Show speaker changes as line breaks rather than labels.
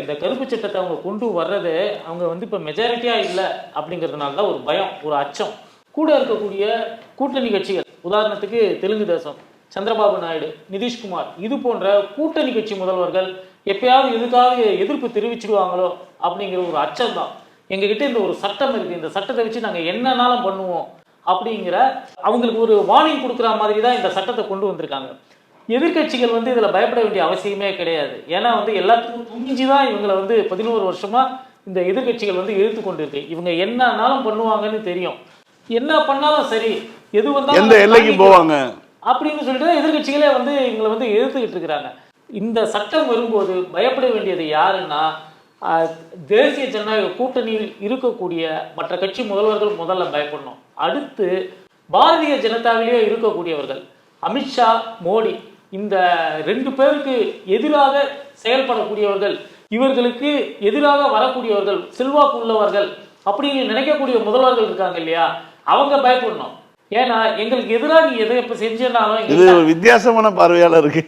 இந்த கருப்பு சட்டத்தை அவங்க கொண்டு வர்றது அவங்க வந்து இப்போ மெஜாரிட்டியாக இல்லை அப்படிங்கிறதுனால தான் ஒரு பயம் ஒரு அச்சம். கூட இருக்கக்கூடிய கூட்டணி கட்சிகள் உதாரணத்துக்கு தெலுங்கு தேசம் சந்திரபாபு நாயுடு நிதிஷ்குமார் இது போன்ற கூட்டணி கட்சி முதல்வர்கள் எப்பயாவது எதுக்காவது எதிர்ப்பு தெரிவிச்சிடுவாங்களோ அப்படிங்கிற ஒரு அச்சம் தான் எங்ககிட்ட இந்த ஒரு சட்டம் இருக்கு. இந்த சட்டத்தை வச்சு நாங்கள் என்னன்னாலும் பண்ணுவோம் அப்படிங்கிற அவங்களுக்கு ஒரு வார்னிங் கொடுக்குற மாதிரி தான் இந்த சட்டத்தை கொண்டு வந்திருக்காங்க. எதிர்க்கட்சிகள் வந்து இதில் பயப்பட வேண்டிய அவசியமே கிடையாது. ஏன்னா வந்து எல்லாத்துக்கும் துணிஞ்சு தான் இவங்களை வந்து பதினோரு வருஷமா இந்த எதிர்க்கட்சிகள் வந்து எதிர்த்து கொண்டு இருக்கு இவங்க என்னன்னாலும் பண்ணுவாங்கன்னு தெரியும். என்ன பண்ணாலும் சரி எது வந்தாலும்
எந்த எல்லைக்கு. போவாங்க?
அப்படின்னு சொல்லிட்டு தான் எதிர்க்கட்சிகளே வந்து இவங்களை வந்து எதிர்த்துக்கிட்டு இருக்கிறாங்க. இந்த சட்டம் வரும்போது பயப்பட வேண்டியது யாருன்னா தேசிய ஜனநாயக கூட்டணியில் இருக்கக்கூடிய மற்ற கட்சி முதல்வர்கள் முதல்ல பயப்படணும். அடுத்து பாரதிய ஜனதாவிலேயே இருக்கக்கூடியவர்கள். அமித்ஷா மோடி இந்த ரெண்டு பேருக்கு எதிராக செயல்படக்கூடியவர்கள் இவர்களுக்கு எதிராக வரக்கூடியவர்கள் செல்வாக்கு உள்ளவர்கள் அப்படின்னு நினைக்கக்கூடிய முதல்வர்கள் இருக்காங்க இல்லையா? அவங்க பயப்படணும். ஏன்னா எங்களுக்கு எதிராக நீ எதை இப்ப செஞ்சனாலும்
இது ஒரு வித்தியாசமான பார்வையால இருக்கு.